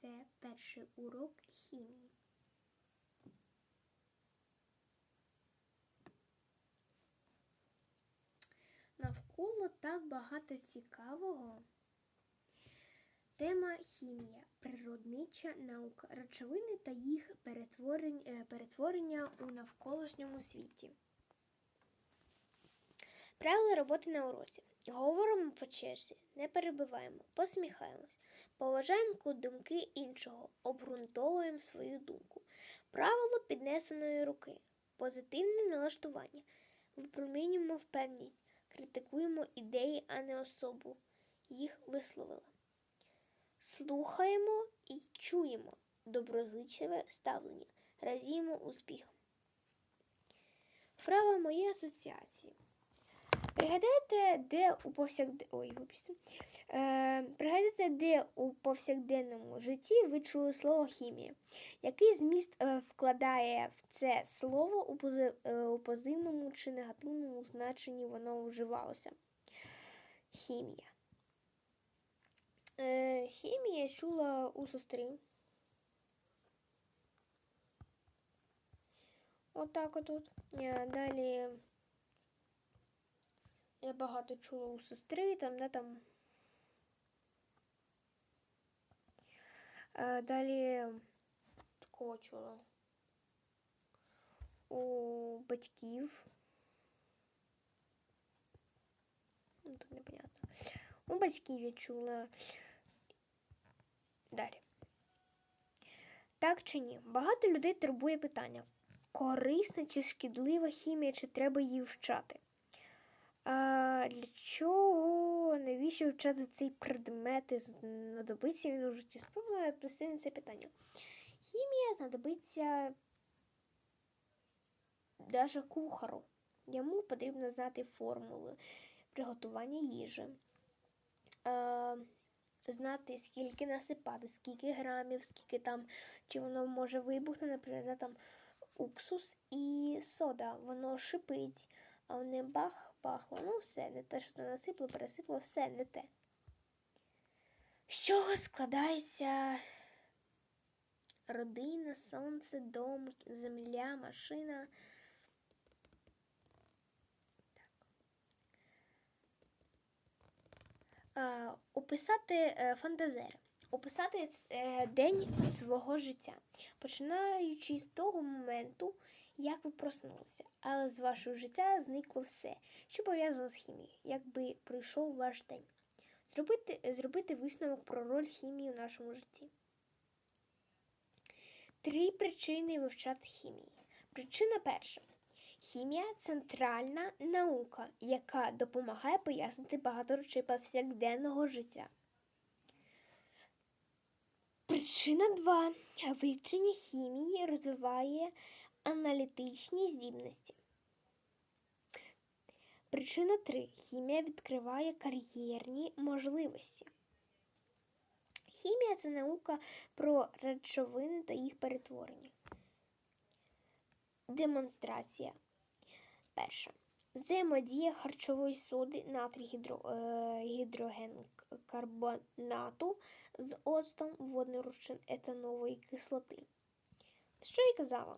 це перший урок хімії. Навколо так багато цікавого. Тема хімія, природнича наука, речовини та їх е, перетворення у навколишньому світі. Правила роботи на уроці. Говоримо по черзі, не перебиваємо, посміхаємось, поважаємо думки іншого, обґрунтовуємо свою думку. Правило піднесеної руки. Позитивне налаштування. Випромінюємо впевненість, критикуємо ідеї, а не особу. Їх висловила. Слухаємо і чуємо доброзичливе ставлення. Радіємо успіхам. Вправа моєї асоціації. Пригадайте, де у повсякд... Ой. Е, пригадайте, де у повсякденному житті ви чули слово хімія. Який зміст е, вкладає в це слово е, у позивному чи негативному значенні воно вживалося? Хімія. Е, хімія чула у сестри. Отак отут. Е, Далі я багато чула у сестри, там, де там. Е, Далі такого чула. У батьків. Ну, Тут непонятно. У батьків я чула. Далі. Так чи ні? Багато людей турбує питання: корисна чи шкідлива хімія, чи треба її вчати? А для чого, навіщо вчати цей предмет і знадобиться він у житті? Спробую пояснити це питання. Хімія знадобиться навіть кухару. Йому потрібно знати формули приготування їжі, е, знати, скільки насипати, скільки грамів, скільки там, чи воно може вибухнути, наприклад, там уксус і сода, воно шипить, а вони бах, бахло. Ну, все, не те, що то насипло, пересипло, все не те. З чого складається родина, сонце, дом, земля, машина? Описати е, фантазер. Описати е, день свого життя, починаючи з того моменту, як ви проснулися, але з вашого життя зникло все, що пов'язано з хімією, якби пройшов ваш день. Зробити, зробити висновок про роль хімії у нашому житті. Три причини вивчати хімії. Причина перша. Хімія центральна наука, яка допомагає пояснити багато речей повсякденного життя. Причина 2. Вивчення хімії розвиває аналітичні здібності. Причина 3. Хімія відкриває кар'єрні можливості. Хімія це наука про речовини та їх перетворення. Демонстрація. Перша. Взаємодія харчової соди натрій гідро, е, з оцтом водний етанової кислоти. Що я казала?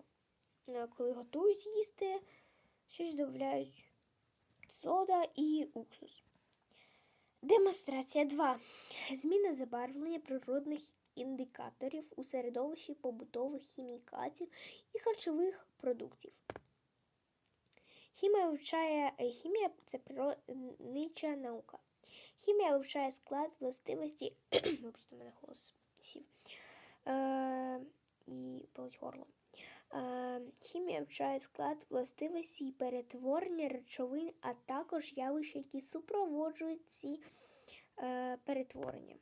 Е, Коли готують їсти, щось додають сода і уксус. Демонстрація 2. Зміна забарвлення природних індикаторів у середовищі побутових хімікатів і харчових продуктів. Хімія вивчає е, хімія це природнича наука. Хімія вивчає склад властивості. Мене голос сів. Е, і болить горло. Е, хімія вчає склад властивості і перетворення речовин, а також явища, які супроводжують ці е, перетворення.